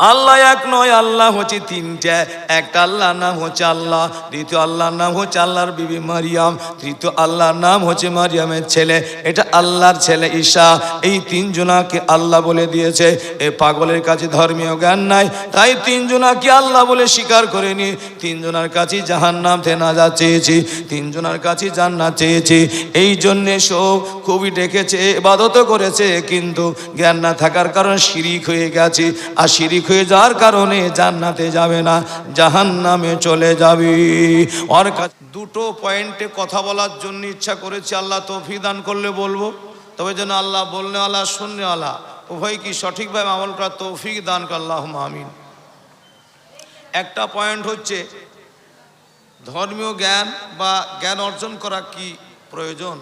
আল্লাহ এক নয়, আল্লাহ হচ্ছে তিনটে। একটা আল্লাহর নাম হচ্ছে আল্লাহ, দ্বিতীয় আল্লাহর নাম হচ্ছে আল্লাহর বিবি মারিয়াম, তৃতীয় আল্লাহর নাম হচ্ছে মারিয়ামের ছেলে। এটা আল্লাহর ছেলে ঈশা। এই তিনজনাকে আল্লাহ বলে দিয়েছে। এ পাগলের কাছে ধর্মীয় জ্ঞান নাই, তাই তিনজনাকে আল্লাহ বলে স্বীকার করেনি। তিনজনার কাছে জাহান নাম থেনাজা চেয়েছি, তিনজনের কাছে জান্নাত চেয়েছি। এই জন্যে সব খুবই ডেকেছে এবাদত করেছে, কিন্তু জ্ঞান না থাকার কারণে শিরিক হয়ে গেছে। আর শিরিক হয়ে যাওয়ার কারণে জান্নাতে যাবে না জাহান নামে চলে যাবে। ওর কাছে দুটো পয়েন্টে কথা বলার জন্য ইচ্ছা করেছি, আল্লাহ তৌফিক দান করলে বলব। তবে যেন আল্লাহ বলনেওয়ালা শুননেওয়ালা উভয় কি সঠিকভাবে আমল করার তৌফিক দান কর মামিন একটা পয়েন্ট হচ্ছে, ধর্মীয় জ্ঞান বা জ্ঞান অর্জন করা কি প্রয়োজন?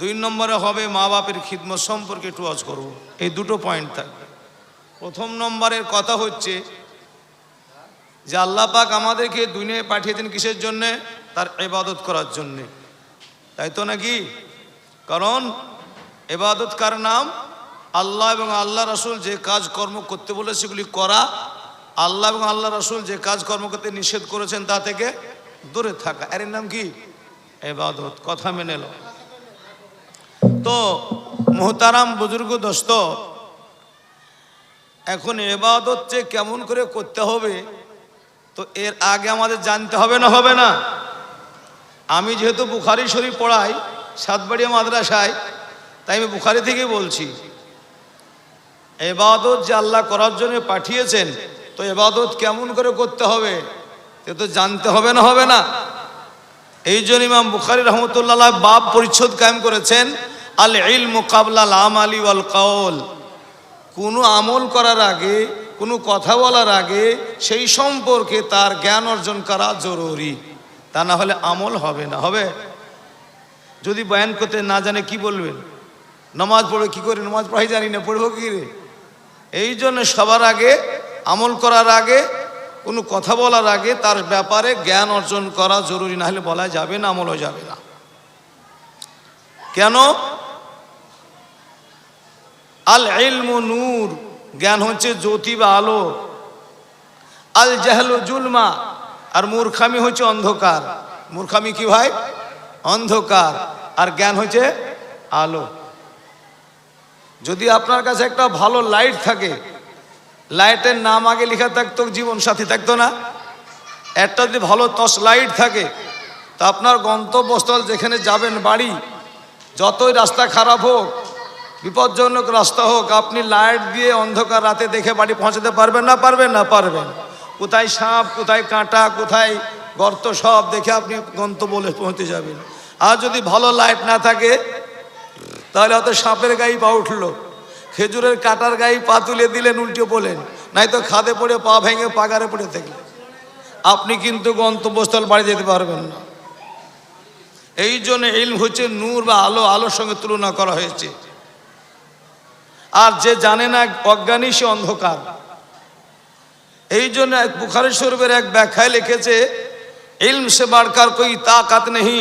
দুই নম্বরে হবে মা বাপের খিদমত সম্পর্কে একটু আজ করব এই দুটো পয়েন্ট থাকবে। প্রথম নম্বরের কথা হচ্ছে যে আল্লাহ পাক আমাদেরকে দুনিয়ায় পাঠিয়েছেন কিসের জন্যে? তার এবাদত করার জন্যে। তাই তো নাকি? কারণ এবাদত কার নাম? আল্লাহ এবং আল্লাহ রসুল যে কাজ কর্ম করতে বলে সেগুলি করা। আল্লাহ এবং আল্লাহ রসুল যে কাজ কর্ম করতে নিষেধ করেছেন তা থেকে দূরে থাকা। এর নাম কি? এবাদত কথা মেনে তো মোহতারাম বুজুর্গ দোস্ত এখন এবাদত যে কেমন করে করতে হবে, তো এর আগে আমাদের জানতে হবে না হবে না? আমি যেহেতু বুখারি শরীফ পড়াই, সাতবাড়িয়া মাদ্রাসায়, তাই আমি বুখারি থেকেই বলছি। এবাদত যে আল্লাহ করার জন্য পাঠিয়েছেন, তো এবাদত কেমন করে করতে হবে সে তো জানতে হবে না হবে না? এই জন্য ইমাম বুখারি রহমতুল্লাহ বাপ পরিচ্ছদ কায়েম করেছেন আল ইল মুকাবলা আম আলী ওয়াল কাউল। কোনো আমল করার আগে, কোনো কথা বলার আগে সেই সম্পর্কে তার জ্ঞান অর্জন করা জরুরি। তা না হলে আমল হবে না, হবে? যদি বয়ান করতে না জানে কি বলবেন? নমাজ পড়ে কি করে? নমাজ পড়াই জানি না, পড়ব কি রে এই জন্য সবার আগে, আমল করার আগে, কোনো কথা বলার আগে তার ব্যাপারে জ্ঞান অর্জন করা জরুরি, না হলে বলা যাবে না, আমলও যাবে না। কেন? আল ইলমু নূর, জ্ঞান হচ্ছে জ্যোতি বা আলো। আল জাহলু জুলমা, আর মূর্খামি হচ্ছে অন্ধকার। মূর্খামি কি ভাই? অন্ধকার। আর জ্ঞান হচ্ছে আলো। যদি আপনার কাছে একটা ভালো লাইট থাকে, লাইটের নাম আগে লেখা থাকতো, জীবন সাথী থাকতো না। একটা যদি ভালো টস লাইট থাকে, তা আপনার গন্তব্যস্থল যেখানে যাবেন বাড়ি, যতই রাস্তা খারাপ হোক বিপজ্জনক রাস্তা হোক, আপনি লাইট দিয়ে অন্ধকার রাতে দেখে বাড়ি পৌঁছাতে পারবেন না পারবেন না, পারবেন। কোথায় সাপ, কোথায় কাঁটা, কোথায় গর্ত সব দেখে আপনি গন্তব্যে পৌঁছে যাবেন। আর যদি ভালো লাইট না থাকে, তাহলে হয়তো সাপের গায়ে পা উঠল। খেজুরের কাটার গায়ে পা তুলে দিলেন, উল্টে বলেন নাই তো খাদে পড়ে, পা ভেঙে পাগারে পড়ে থাকলে আপনি কিন্তু গন্তব্যস্থল বাড়ি যেতে পারবেন না। এই জন্য ইলম হচ্ছে নূর বা আলো, আলোর সঙ্গে তুলনা করা হয়েছে। আর যে জানে না, অজ্ঞানী সে অন্ধকার। এই জন্য এক বুখারি শরীফের এক ব্যাখ্যায় লিখেছে, ইলম সে বাড়কার কই তাকাত নেই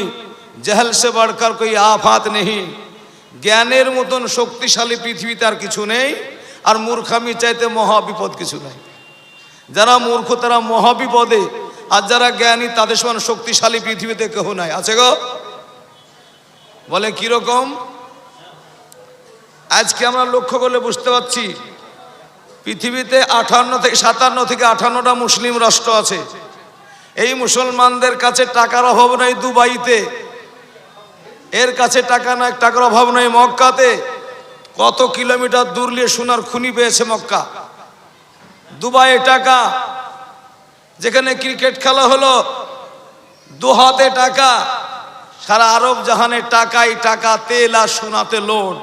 জেহেল সে বাড়কার কই আফাত নেই জ্ঞানের মতন শক্তিশালী পৃথিবীতে আর কিছু নেই, আর মূর্খামি চাইতে মহাবিপদ কিছু নেই। যারা মূর্খ তারা মহাবিপদে, আর যারা জ্ঞানী তাদের সমান শক্তিশালী পৃথিবীতে কেহ নাই। আছে গো? বলে, কীরকম? আজকে আমরা লক্ষ্য করলে বুঝতে পারছি, পৃথিবীতে আঠান্ন থেকে সাতান্ন থেকে আঠান্নটা মুসলিম রাষ্ট্র আছে। এই মুসলমানদের কাছে টাকার অভাব নাই দুবাইতে। এর কাছে টাকা না টাকার অভাব নাই মক্কাতে। কত কিলোমিটার দূর নিয়ে সোনার খুনি পেয়েছে মক্কা। দুবাইয়ে টাকা, যেখানে ক্রিকেট খেলা হলো দু হাতে টাকা, সারা আরব জাহানে টাকাই টাকা, তেল আর সোনাতে লোড।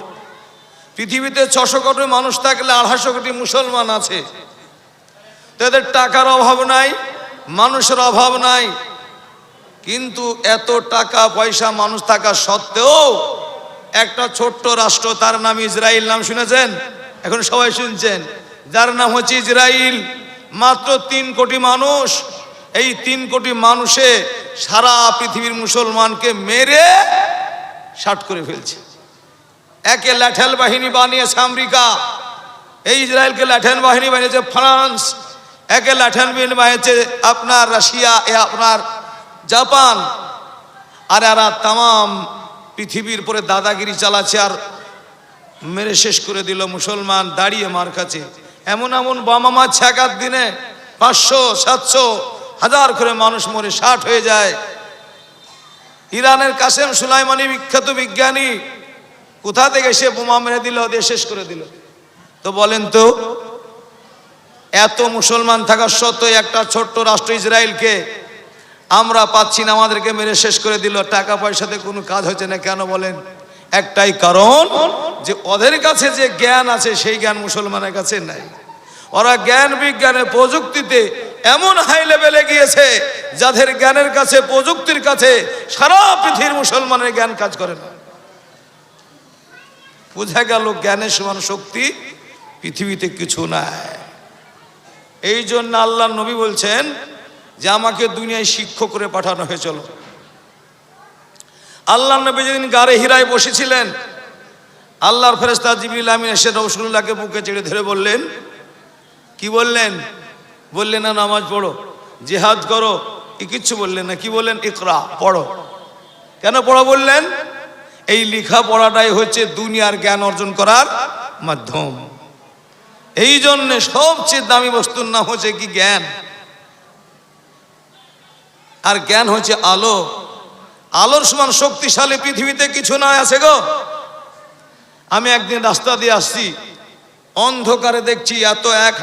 পৃথিবীতে ছশো কোটি মানুষ থাকলে আড়াইশো কোটি মুসলমান আছে। তাদের টাকার অভাব নাই, মানুষের অভাব নাই। কিন্তু এত টাকা পয়সা মানুষ থাকা সত্ত্বেও একটা ছোট্ট রাষ্ট্র, তার নাম ইসরায়েল নাম শুনেছেন? এখন সবাই শুনছেন। যার নাম হচ্ছে ইসরায়েল মাত্র তিন কোটি মানুষ। এই তিন কোটি মানুষে সারা পৃথিবীর মুসলমানকে মেরে ষাট করে ফেলছে। একে ল্যাঠেল বাহিনী বানিয়েছে আমেরিকা। এই ইসরায়েলকে লাঠেন বাহিনী বানিয়েছে ফ্রান্স। একে লাঠেন বাহিনী বানিয়েছে আপনার রাশিয়া, এ আপনার জাপান। আর এরা তাম পৃথিবীর পরে দাদাগিরি চালাচ্ছে আর মেরে শেষ করে দিল মুসলমান দাঁড়িয়ে মার কাছে। এমন এমন বোমা মারছে এক আধ দিনে, পাঁচশো, সাতশো, হাজার করে মানুষ মরে, ষাট হয়ে যায়। ইরানের কাসেম সুলাইমানি বিখ্যাত বিজ্ঞানী কোথা থেকে সে বোমা মেরে দিল, দিয়ে শেষ করে দিল। তো বলেন তো, এত মুসলমান থাকা সত্ত্বেও একটা ছোট্ট রাষ্ট্র ইসরায়েলকে আমরা পাচ্ছি না, আমাদেরকে মেরে শেষ করে দিল। টাকা পয়সাতে কোনো কাজ হচ্ছে না, কেন বলেন? একটাই কারণ যে ওদের কাছে যে জ্ঞান আছে, সেই জ্ঞান মুসলমানের কাছে নাই। ওরা জ্ঞান বিজ্ঞানে প্রযুক্তিতে এমন হাই লেভেলে গিয়েছে, যাদের জ্ঞানের কাছে, প্রযুক্তির কাছে সারা পৃথিবীর মুসলমানের জ্ঞান কাজ করে না। বোঝা গেল জ্ঞানের সমান শক্তি পৃথিবীতে কিছু নাই। এই জন্য আল্লাহ নবী বলছেন যে আমাকে দুনিয়ায় শিক্ষক করে পাঠানো হয়েছিল। আল্লাহ নবী যেদিন গাড়ে হীরায় বসেছিলেন, আল্লাহর ফেরেস্তা জিবিল আমিন এসে রসুল্লাহকে বুকে চেড়ে ধরে বললেন, কি বললেন? বললেন, না, নামাজ পড়ো, জেহাদ করো। এ কিচ্ছু বললেন না। কি বললেন? ইকরা, পড়ো। কেন পড়ো বললেন? এই লেখা পড়াটাই হচ্ছে দুনিয়ার জ্ঞান অর্জন করার মাধ্যম। এই জন্যে সবচেয়ে দামি বস্তুর নাম হচ্ছে কি জ্ঞান? আর জ্ঞান হচ্ছে আলো। আলোর সমান শক্তিশালী পৃথিবীতে কিছু না আছে গো। আমি একদিন রাস্তা দিয়ে আসছি, অন্ধকারে দেখছি এত এক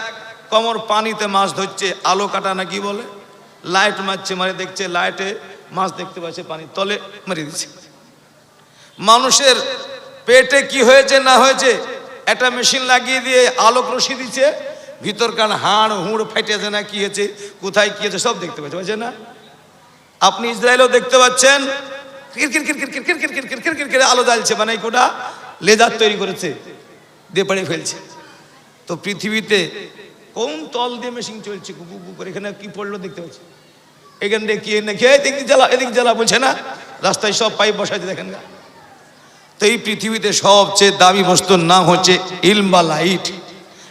কমর পানিতে মাছ ধরছে, আলো কাটা না কি বলে? লাইট মারছে, মারে দেখছে, লাইটে মাছ দেখতে পাচ্ছে পানির তলে মেরে দিচ্ছে। মানুষের পেটে কি হয়েছে, না হয়েছে, একটা মেশিন লাগিয়ে দিয়ে আলোক রশি দিচ্ছে ভিতরকার হাড় হুড় ফেটেছে না, কি হয়েছে, কোথায় কি হয়েছে, সব দেখতে পাচ্ছে বুঝছে না? আপনি ইসরায়েলও দেখতে পাচ্ছেন আলো জ্বালছে মানে কোটা লেজার তৈরি করেছে, দিয়ে পড়ে ফেলছে। তো পৃথিবীতে কোন তল দিয়ে মেশিন চলছে কুকু কুকু করে, এখানে কি পড়ল দেখতে পাচ্ছি এখান থেকে কি নাকি এদিক জ্বালা এদিক জ্বালা বলছে না? রাস্তায় সব পাইপ বসাইছে, দেখেন না তো এই পৃথিবীতে সবচেয়ে দামি বস্তুর নাম হচ্ছে ইলম বা লাইট।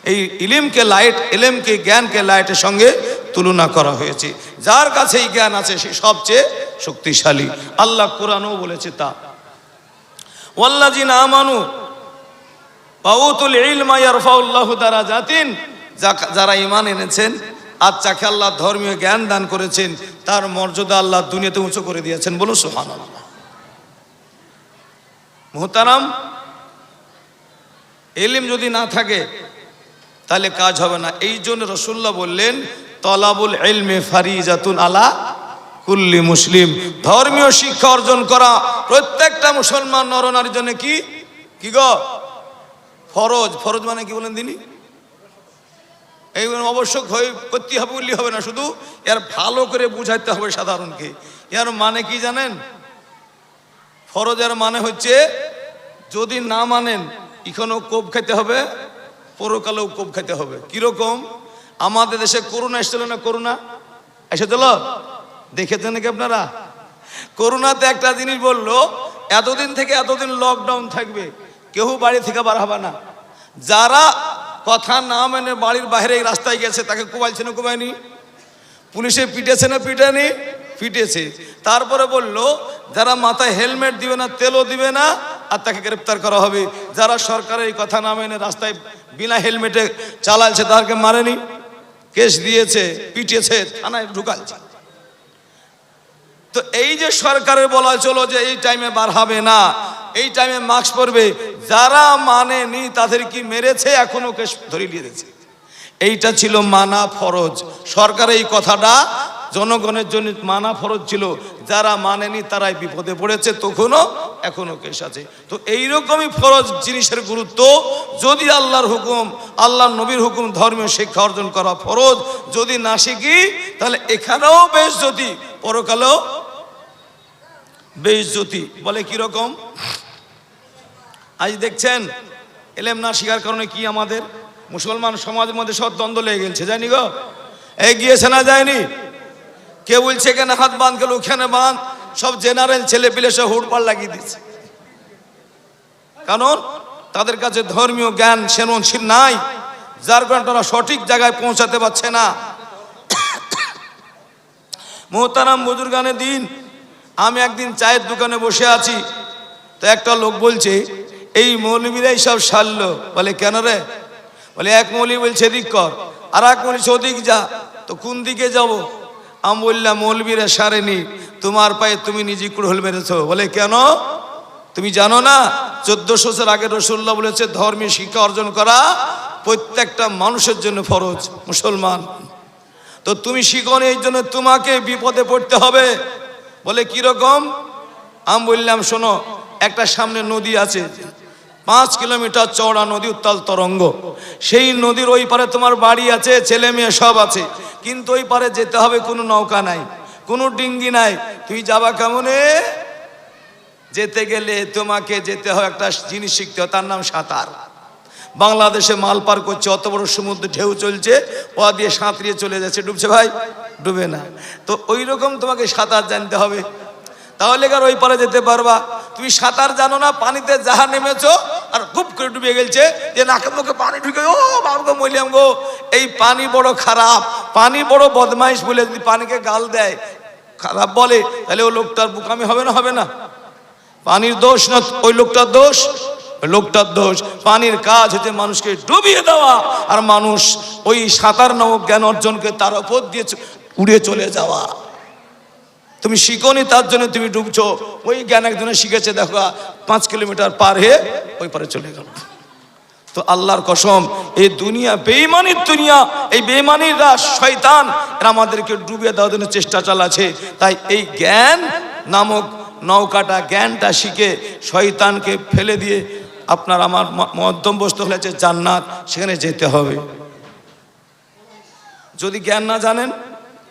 এই ইলিমকে লাইট এলেমকে জ্ঞানকে লাইটের সঙ্গে তুলনা করা হয়েছে। যার কাছে এই জ্ঞান আছে, সে সবচেয়ে শক্তিশালী। আল্লাহ কোরআনও বলেছে তা। যা- যারা ঈমান এনেছেন আর যাকে আল্লাহ ধর্মীয় জ্ঞান দান করেছেন, তার মর্যাদা আল্লাহ দুনিয়াতে উঁচু করে দিয়েছেন। বলুন সুবহানাল্লাহ। মোহতারাম, এলিম যদি না থাকে, তাহলে কাজ হবে না। এই জন্য রসুল্লাহ বললেন, তলাবুল এলমে ফারিজাতুন আলা কুল্লি মুসলিম। ধর্মীয় শিক্ষা অর্জন করা প্রত্যেকটা মুসলমান নরনার জন্য কি? কি গো? ফরজ। ফরজ মানে কি বলেন তিনি? এই অবশ্য হয়ে করতে হবে বললে হবে না। শুধু এর ভালো করে বুঝাইতে হবে সাধারণকে। এর মানে কি জানেন? ফরজের মানে হচ্ছে যদি না মানেন এখানেও কোপ খেতে হবে, পরকালেও কোপ খেতে হবে। কীরকম? আমাদের দেশে করোনা এসেছিল না করোনা এসে এসেছিল দেখেছেন নাকি আপনারা? করোনাতে একটা জিনিস বলল, এতদিন থেকে এতদিন লকডাউন থাকবে, কেউ বাড়ি থেকে বার হবে না। যারা কথা না মেনে বাড়ির বাইরে রাস্তায় গেছে, তাকে কোবাইছে না কোবায়নি? পুলিশে পিটেছে না পিটানি? পিটেছে। তারপরে বলল, যারা মাথায় হেলমেট দিবে না, তেলও দিবে না আর তাকে গ্রেপ্তার করা হবে। যারা সরকারের এই কথা না মেনে রাস্তায় বিনা হেলমেটে চালাচ্ছে, তাদেরকে মারেনি। কেস দিয়েছে, পিটিয়েছে, থানায় ঢুকালছে তো এই যে সরকারের বলা চলো যে এই টাইমে বার হবে না, এই টাইমে মাস্ক পরবে, যারা মানেনি তাদের কি মেরেছে, এখনও কেস ধরে নিয়ে দিয়েছে? এইটা ছিল মানা ফরজ। সরকার এই কথাটা জনগণের জন্য মানা ফরজ ছিল, যারা মানেনি তারাই বিপদে পড়েছে, তখনও এখনও কেস আছে। তো এইরকমই ফরজ জিনিসের গুরুত্ব, যদি আল্লাহর হুকুম, আল্লাহর নবীর হুকুম ধর্মীয় শিক্ষা অর্জন করা ফরজ, যদি না শিখি, তাহলে এখানেও বেশ যদি পরকালেও বেইজ্জতি বলে কীরকম আজ দেখছেন, এলেম না শিকার কারণে কি আমাদের মুসলমান সমাজের মধ্যে সব দ্বন্দ্ব লেগে গেছে জানি গো? এগিয়েছে না যায়নি? কে বলছে এখানে হাত বাঁধ গেল, ওখানে বাঁধ। সব জেনারেল ছেলে পিলে সব হুড়পাড় লাগিয়ে দিচ্ছে কারণ তাদের কাছে ধর্মীয় জ্ঞান সেনশীল নাই, যার কারণে তারা সঠিক জায়গায় পৌঁছাতে পারছে না। মোহতারাম বুজুর্গানে দিন, আমি একদিন চায়ের দোকানে বসে আছি, তো একটা লোক বলছে, এই মৌলবীরাই সব সারলো। বলে, কেন রে? বলে, এক মৌলী বলছে, এদিক কর আর এক বলছে, ওদিক যা। তো কোন দিকে যাব? আমি বললাম, মৌলবীরা সারেনি, তোমার পায়ে তুমি নিজে কুড়হল মেরেছো। বলে, কেন? তুমি জানো না, চোদ্দশো বছর আগে রসুল্লাহ বলেছে, ধর্মীয় শিক্ষা অর্জন করা প্রত্যেকটা মানুষের জন্য ফরজ, মুসলমান। তো তুমি শিখনি এই জন্য তোমাকে বিপদে পড়তে হবে। বলে, কীরকম? আমি বললাম, শোনো, একটা সামনে নদী আছে পাঁচ কিলোমিটার চওড়া নদী, উত্তাল তরঙ্গ। সেই নদীর ওই পারে তোমার বাড়ি আছে, ছেলে মেয়ে সব আছে। কিন্তু ওই পারে যেতে হবে, কোনো নৌকা নাই, কোনো ডিঙ্গি নাই। তুই যাবা কেমনে? যেতে গেলে তোমাকে যেতে হয়, একটা জিনিস শিখতে হয়, তার নাম সাঁতার। বাংলাদেশে মাল পার করছে, অত বড় সমুদ্র ঢেউ চলছে ও দিয়ে সাঁতরিয়ে চলে যাচ্ছে। ডুবছে ভাই? ডুবে না। তো ওই রকম তোমাকে সাঁতার জানতে হবে। তাহলে কার ওই পারে যেতে পারবা? তুমি সাঁতার জানো না, পানিতে যাহা নেমেছো, আর খুব করে ডুবে গেলছে, যে নাকে মুখে পানি ঢুকে, ও বাবুকে মরিলাম গো। এই পানি বড় খারাপ, পানি বড় বদমাইশ বলে যদি পানিকে গাল দেয়, খারাপ বলে, তাহলে ও লোকটার বুকামি হবে না হবে না? পানির দোষ না, ওই লোকটার দোষ? লোকটার দোষ। পানির কাজ হচ্ছে মানুষকে ডুবিয়ে দেওয়া, আর মানুষ ওই সাঁতার নামক জ্ঞান অর্জনকে তার উপর দিয়ে উড়ে চলে যাওয়া। তুমি শিখনি, তার জন্য তুমি ডুবছো। ওই জ্ঞান একজনে শিখেছে, দেখো, পাঁচ কিলোমিটার পার হয়ে ওই পারে চলে গেল। তো আল্লাহর কসম, এই দুনিয়া, বেইমানির দুনিয়া, এই বেইমানিরা শয়তান, এরা আমাদেরকে ডুবিয়ে দেওয়ার জন্য চেষ্টা চালাচ্ছে। তাই এই জ্ঞান নামক নৌকাটা, জ্ঞানটা শিখে শয়তানকে ফেলে দিয়ে আপনার আমার মধ্যম বস্তু হয়েছে জান্নাত, সেখানে যেতে হবে। যদি জ্ঞান না জানেন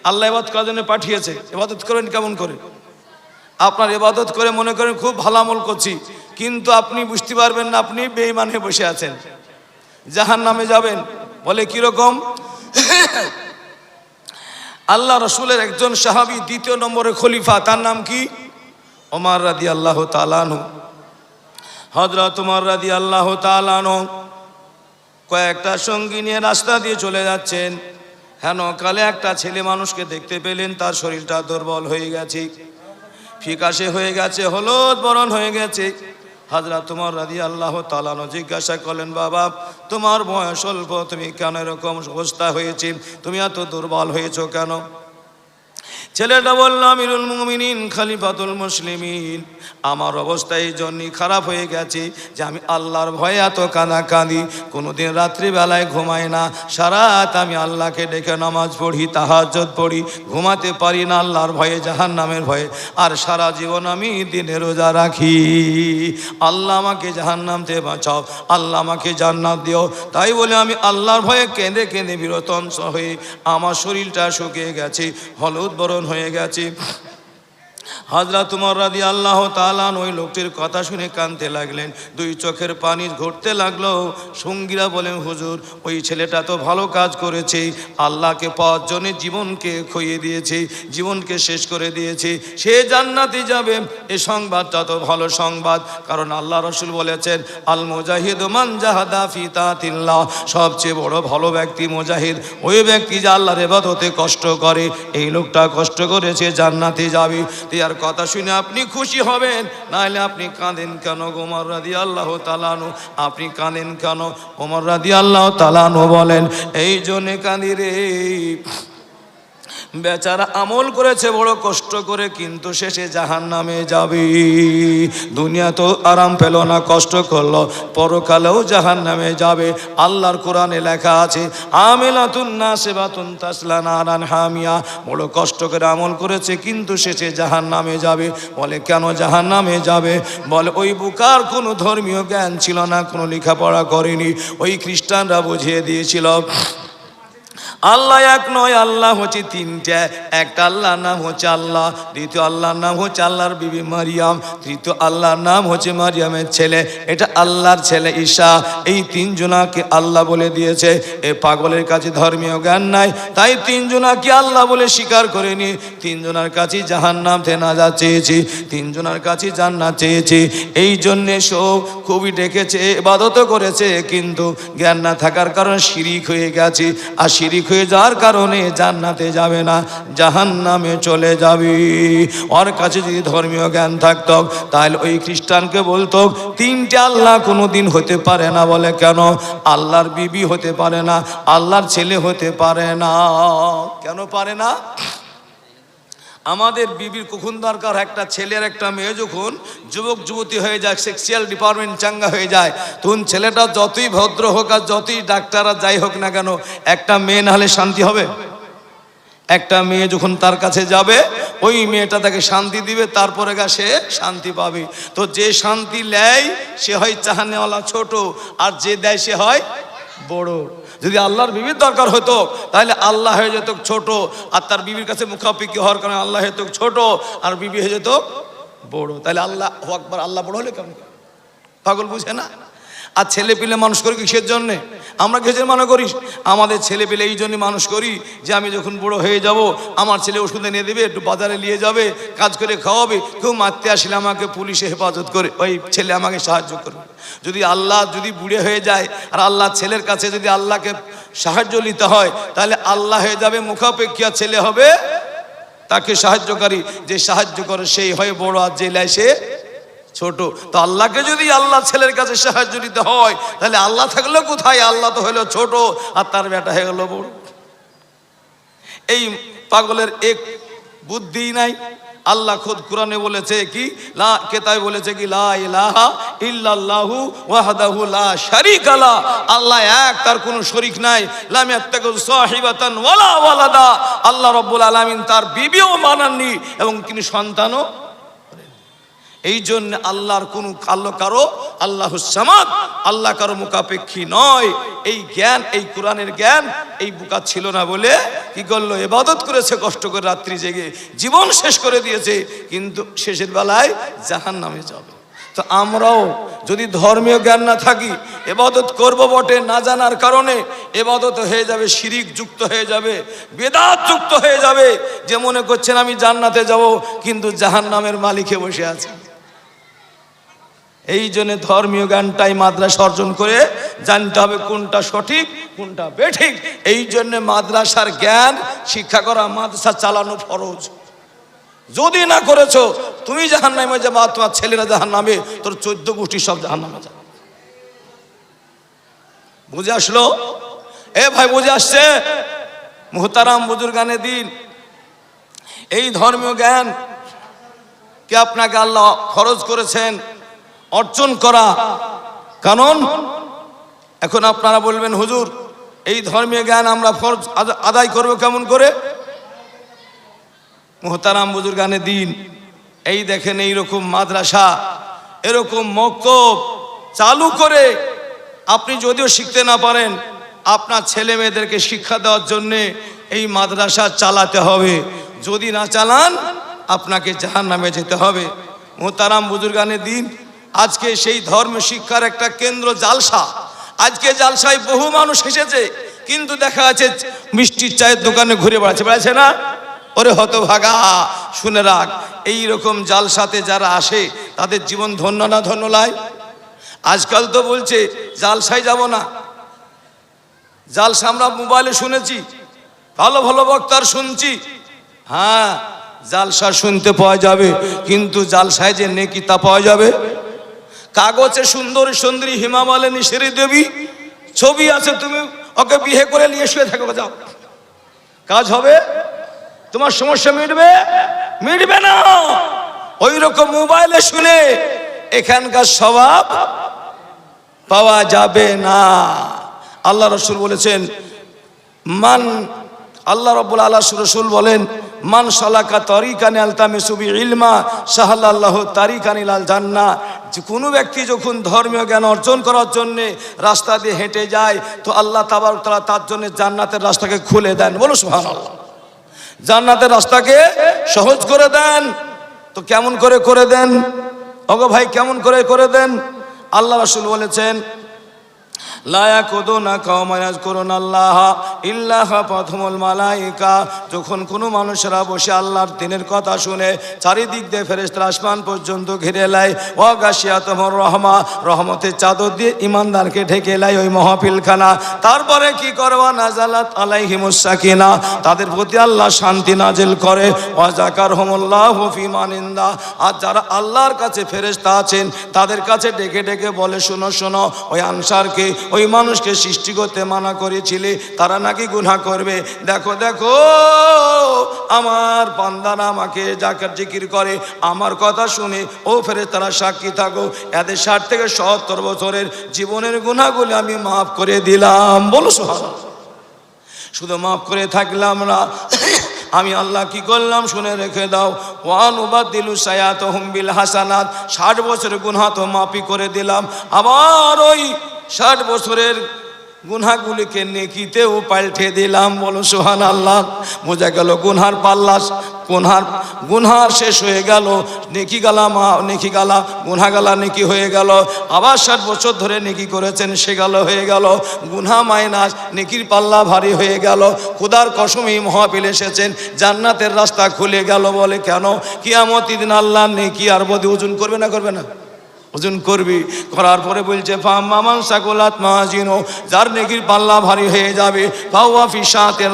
আল্লাহ এবাদত করার জন্য পাঠিয়েছে। এবাদত করেন কেমন করে? আপনার এবাদত করে মনে করেন খুব ভালো আমল করছি, কিন্তু আপনি বুঝতে পারবেন না আপনি বেঈমান হয়ে বসে আছেন। জাহান নামে যাবেন, বলে কীরকম আল্লাহ রসুলের একজন সাহাবী দ্বিতীয় নম্বরে খলিফা, তার নাম কি? ওমার রাদি আল্লাহ তালানু হজরত উমর রাদি আল্লাহ তালানু কয়েকটা সঙ্গী নিয়ে রাস্তা দিয়ে চলে যাচ্ছেন। হেন কালে একটা ছেলে মানুষকে দেখতে পেলেন, তার শরীরটা দুর্বল হয়ে গেছে। ফিকাশে হয়ে গেছে, হলুদ বরণ হয়ে গেছে। হাজরা তোমার রাজি আল্লাহ তালানো জিজ্ঞাসা করলেন, বাবা, তোমার বয়স অল্প, তুমি কেন এরকম অবস্থা হয়েছে? তুমি এত দুর্বল হয়েছো কেন? ছেলেটা বললাম মুমিনিন, খালিফাতুল মুসলিমিন। আমার অবস্থা এই জন্যই খারাপ হয়ে গেছে যে আমি আল্লাহর ভয়ে এত কাঁদা কাঁদি কোনোদিন রাত্রিবেলায় ঘুমাই না। সারা রাত আমি আল্লাহকে ডেকে নামাজ পড়ি তাহাজ্জত পড়ি। ঘুমাতে পারি না আল্লাহর ভয়ে জাহান নামের ভয়ে। আর সারা জীবন আমি দিনে রোজা রাখি। আল্লাহ আমাকে জাহান নামতে বাঁচাও। আল্লাহ আমাকে জান্নাত দিও। তাই বলে আমি আল্লাহর ভয়ে কেঁদে কেঁদে বিরতংশ হয়ে আমার শরীরটা শুকিয়ে গেছে, হলুদ বরণ হয়ে গেছে। হাজরা তোমার রাদি আল্লাহ তালান ওই লোকটির কথা শুনে কানতে লাগলেন। দুই চোখের পানি ঘটতে লাগল। সঙ্গীরা বলেন, হুজুর, ওই ছেলেটা তো ভালো কাজ করেছে। আল্লাহকে পাওয়ার জন্য জীবনকে খইয়ে দিয়েছে, জীবনকে শেষ করে দিয়েছে। সে জান্নাতে যাবে। এ সংবাদটা তো ভালো সংবাদ। কারণ আল্লাহ রসুল বলেছেন আল মুজাহিদ মান জাহাদা ফিতাতিল্লাহ সবচেয়ে বড় ভালো ব্যক্তি মুজাহিদ, ওই ব্যক্তি যে আল্লাহর এবাদতে কষ্ট করে। এই লোকটা কষ্ট করেছে জান্নাতে যাবে। ইয়ার কথা শুনে আপনি খুশি হবেন। নাহলে আপনি কাঁদেন কেন ওমর রাদি আল্লাহ তালানু আপনি কাঁদেন কেন? ওমর রাদি আল্লাহ তালানু বলেন, এই জন্যে কাঁদি রে। বেচারা আমল করেছে, বড় কষ্ট করে, কিন্তু শেষে জাহান নামে যাবে। দুনিয়া তো আরাম পেল না, কষ্ট করল, পরকালেও জাহান নামে যাবে। আল্লাহর কোরআনে লেখা আছে, আমেলাতুন না সেবাতুন তাসলা নারান হামিয়া। বড় কষ্ট করে আমল করেছে, কিন্তু শেষে জাহান নামে যাবে। বলে, কেন জাহান নামে যাবে? বলে, ওই বুকার কোনো ধর্মীয় জ্ঞান ছিল না, কোনো লেখাপড়া করেনি। ওই খ্রিস্টানরা বুঝিয়ে দিয়েছিল আল্লাহ এক নয়, আল্লাহ হচ্ছে তিনটে। একটা আল্লাহর নাম হচ্ছে আল্লাহ, দ্বিতীয় আল্লাহর নাম হচ্ছে আল্লাহর বিবি মারিয়াম, তৃতীয় আল্লাহর নাম হচ্ছে মারিয়ামের ছেলে। এটা আল্লাহর ছেলে ঈশা। এই তিনজনাকে আল্লাহ বলে দিয়েছে। এ পাগলের কাছে ধর্মীয় জ্ঞান নাই, তাই তিনজনাকে আল্লাহ বলে স্বীকার করেনি। তিনজনার কাছে জাহান নাম যা চেয়েছি, তিনজনার কাছে জান্নাত চেয়েছি। এই জন্যে সব খুবই ডেকেছে এবাদত করেছে, কিন্তু জ্ঞান না থাকার কারণে শিরিক হয়ে গেছে। আর শিরিক হয়ে যাওয়ার কারণে জান্নাতে যাবে না জাহান নামে চলে যাবি। ওর কাছে যদি ধর্মীয় জ্ঞান থাকত, তাহলে ওই খ্রিস্টানকে বলতো, তিনটে আল্লাহ কোনো দিন হতে পারে না বলে কেন? আল্লাহর বিবি হতে পারে না, আল্লাহর ছেলে হতে পারে না। কেন পারে না? আমাদের বিবির কখন দরকার? একটা ছেলের একটা মেয়ে যখন যুবক, যুবতী হয়ে যায় সেক্সুয়াল ডিপার্টমেন্ট চাঙ্গা হয়ে যায়, তখন ছেলেটা যতই ভদ্র হোক আর যতই ডাক্তার আর যাই হোক না কেন, একটা মেয়ে না হলে শান্তি হবে? একটা মেয়ে যখন তার কাছে যাবে, ওই মেয়েটা তাকে শান্তি দিবে, তারপরে সে শান্তি পাবে। তো যে শান্তি নেয় সে হয় চাহানেওয়ালা ছোট, আর যে দেয় সে হয় বড়। যদি আল্লাহর বিবির দরকার হতো, তাহলে আল্লাহ হয়ে যেত ছোট, আর তার বিবির কাছে মুখাপিকি হওয়ার কারণে আল্লাহ হয়ে ছোট, আর বিবি হয়ে যেত বড়। তাহলে আল্লাহ আকবার আল্লাহ বড় হলে কেমন? পাগল বুঝে না? আর ছেলে পিলে মানুষ করি কিসের জন্যে আমরা কিসের মনে করি? আমাদের ছেলে পেলে এই জন্য মানুষ করি যে আমি যখন বড় হয়ে যাব, আমার ছেলে ওষুধ এনে দেবে, একটু বাজারে নিয়ে যাবে, কাজ করে খাওয়াবে, কেউ মারতে আসলে আমাকে পুলিশে হেফাজত করে, ওই ছেলে আমাকে সাহায্য করবে। যদি আল্লাহ যদি বুড়ে হয়ে যায়, আর আল্লাহ ছেলের কাছে যদি আল্লাহকে সাহায্য নিতে হয়, তাহলে আল্লাহ হয়ে যাবে মুখাপেক্ষিয়া ছেলে হবে তাকে সাহায্যকারী। যে সাহায্য করে সেই হয় বড় আর জেলায় সে ছোট। তো আল্লাহকে যদি আল্লাহ ছেলের কাছে সাহায্য নিতে হয়, তাহলে আল্লাহ থাকল কোথায়? আল্লাহ তো হলো ছোট, আর তার বেটা হয়ে গেল বড়। এই পাগলের এক বুদ্ধি নাই। আল্লাহ খুদ কোরআনে বলেছে কি, লা, কেতাবে বলেছে কি, লা ইলাহা ইল্লাল্লাহু ওয়াহদাহু লা শারীকা লা। আল্লাহ এক, তার কোনো শরীক নাই। লাম ইয়াত্তাকু সাহিবাতান ওয়ালা ওয়ালাদা। আল্লাহ রাব্বুল আলামিন তার বিবিও মানাননি, এবং তিনি সন্তানও এই জন্য আল্লাহর কোন আল্লাহ কারও আল্লাহ সামাদ, আল্লাহ কারও মুখাপেক্ষী নয়। এই জ্ঞান, এই কোরআনের জ্ঞান, এই বুকা ছিল না বলে কি করল? এবাদত করেছে, কষ্ট করে রাত্রি জেগে জীবন শেষ করে দিয়েছে, কিন্তু শেষের বেলায় জাহান নামে যাবে। তো আমরাও যদি ধর্মীয় জ্ঞান না থাকি এবাদত করব বটে না জানার কারণে এবাদত হয়ে যাবে, শিরিক যুক্ত হয়ে যাবে, বেদাত যুক্ত হয়ে যাবে। যে মনে করছেন আমি জান্নাতে যাব, কিন্তু জাহান নামের মালিকে বসে আছে। এই জন্য ধর্মীয় জ্ঞানটাই মাদ্রাসা অর্জন করে জানতে হবে কোনটা সঠিক, কোনটা বেঠিক। এই জন্য মাদ্রাসার জ্ঞান, শিক্ষা করা মাদ্রাসা চালানো ফরজ। যদি না করেছ, তুমি জাহান নামে যাবা, তোমার ছেলেরা জাহান নামে তোর চোদ্দ গোষ্ঠী সব জাহান নামে যাবে। বুঝে আসলো? এ ভাই, বুঝে আসছে? মোহতারাম বুজুর্গানে দিন। এই ধর্মীয় জ্ঞান, কে আপনাকে আল্লাহ খরচ করেছেন? অর্জন করা। কারণ এখন আপনারা বলবেন, হুজুর, এই ধর্মীয় জ্ঞান আমরা ফরজ আদা- আদায় করব কেমন করে? মোহতারাম বুজুর গানে দিন, এই দেখেন এইরকম মাদ্রাসা, এরকম মক্তব, চালু করে আপনি যদিও শিখতে না পারেন, আপনার ছেলে মেয়েদেরকে শিক্ষা দেওয়ার জন্যে এই মাদ্রাসা চালাতে হবে। যদি না চালান, আপনাকে জাহান নামে যেতে হবে। মোহতারাম বুজুর্গানের দিন আজকে সেই ধর্ম শিক্ষার একটা কেন্দ্র জালসা। আজকে জালসায় বহু মানুষ এসেছে, কিন্তু দেখা যাচ্ছে মিষ্টির চায়ের দোকানে ঘুরে বেড়াচ্ছে বেড়াচ্ছে না? ওরে হতভাগা, শুনে রাখ এই রকম জালসাতে যারা আসে, তাদের জীবন ধন্য না ধন্য নয় আজকাল তো বলছে, জালসায় যাব না। জালসা আমরা মোবাইলে শুনেছি, ভালো ভালো বক্তার শুনছি। হ্যাঁ জালসা শুনতে পাওয়া যাবে, কিন্তু জালসায় যে নেকি তা পাওয়া যাবে? কাগজে সুন্দরী সুন্দরী হিমা মালিনী শ্রী দেবী ছবি আছে, তুমি ওকে বিয়ে করে নিয়ে শুয়ে থাকো, যাও। কাজ হবে? তোমার সমস্যা মিটবে? মিটবে না। ওই রকম মোবাইলে শুনে এখানকার স্বভাব পাওয়া যাবে না। আল্লাহ রসুল বলেছেন, মান আল্লাহ রব্বুল আল্লাহ রসুল বলেন মান সালাকা তরিকানি আলতামে সুবি ইলমা সাহাল্লাহ তারিকানি লাল জান্না কোনো ব্যক্তি যখন ধর্মীয় জ্ঞান অর্জন করার জন্য রাস্তা দিয়ে হেঁটে যায়, তো আল্লাহ তাবার তারা তার জন্য জান্নাতের রাস্তাকে খুলে দেন। বলো সুহান জান্নাতের রাস্তাকে সহজ করে দেন। তো কেমন করে করে দেন? ওগো ভাই, কেমন করে করে দেন? আল্লাহ রাসূল বলেছেন লায়াকুদুনা কাওমায়াজ করুন আল্লাহ ইল্লাহ প্রথমল মালাইকা। যখন কোনো মানুষেরা বসে আল্লাহর দিনের কথা শুনে চারিদিক দিয়ে ফেরেস্তার আসমান পর্যন্ত ঘিরে লাই ও গাছিয়া তোমার রহমা, রহমতের চাদর দিয়ে ইমানদারকে ঢেকে লাই ওই মহাপিলখানা তারপরে কি করবা? নাজালাত আলাইহিমুসাকিনা তাদের প্রতি আল্লাহ শান্তি নাজিল করে। ওয়াজাকার হফি মানিন্দা আর যারা আল্লাহর কাছে ফেরেস্তা আছেন, তাদের কাছে ডেকে ডেকে বলে, শোনো শোনো, ওই আনসারকে, ওই মানুষকে সৃষ্টি করতে মানা করেছিলে, তারা নাকি গুনাহ করবে? দেখো দেখো আমার পান্দারা আমাকে জাকার জিকির করে, আমার কথা শুনে, ও ফেরে তারা সাক্ষী থাকো। এদের ষাট থেকে সত্তর বছরের জীবনের গুণাগুলি আমি মাফ করে দিলাম। বলো শুধু মাফ করে থাকলাম না, আমি আল্লাহ কি করলাম শুনে রেখে দাও। ওয়ান উবাদ দিলু সায়াত হুমবিল হাসানাত ষাট বছরের গুনহা তো মাফি করে দিলাম। আবার ওই ষাট বছরের গুনহাগুলিকে নেকিতেও পাল্টে দিলাম। বলো সোহান আল্লাহ বোঝা গেল গুনহার পাল্লাস, গুনহার গুনহার শেষ হয়ে গেল, নেকি গালা মা, নেকি গালা, গুনহা গালা নেকি হয়ে গেল, আবার ষাট বছর ধরে নেকি করেছেন, সে গেল হয়ে গেল, গুনহা মাইনাস, নেকির পাল্লা ভারী হয়ে গেল, খুদার কসমই মহাপিল এসেছেন, জান্নাতের রাস্তা খুলে গেল বলে কেন? কিয়ামতি দিন আল্লাহ নেকি আর বোধ ওজন করবে না করবে না? ওজন করবি। করার পরে বলছে মামান যার নেকির পাল্লা ভারী হয়ে যাবে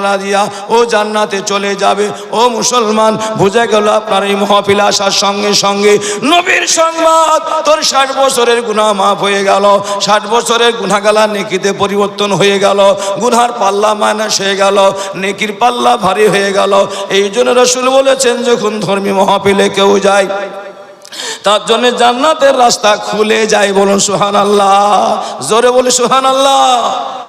রাজিয়া, ও জান্নাতে চলে যাবে। ও মুসলমান, বুঝে গেল আপনার এই মহাপিল আসার সঙ্গে সঙ্গে নবীর সংবাদ। তোর ষাট বছরের গুণা মাফ হয়ে গেল। ষাট বছরের গুনাগালা নেকিতে পরিবর্তন হয়ে গেল। গুনহার পাল্লা মাইনাস হয়ে গেল। নেকির পাল্লা ভারী হয়ে গেল। এই জন্য রসুল বলেছেন, যখন ধর্মী মহাপিলে কেউ যায় তার জন্য জান্নাতের রাস্তা খুলে যায় বলুন সুহান আল্লাহ জোরে বলি সুহান আল্লাহ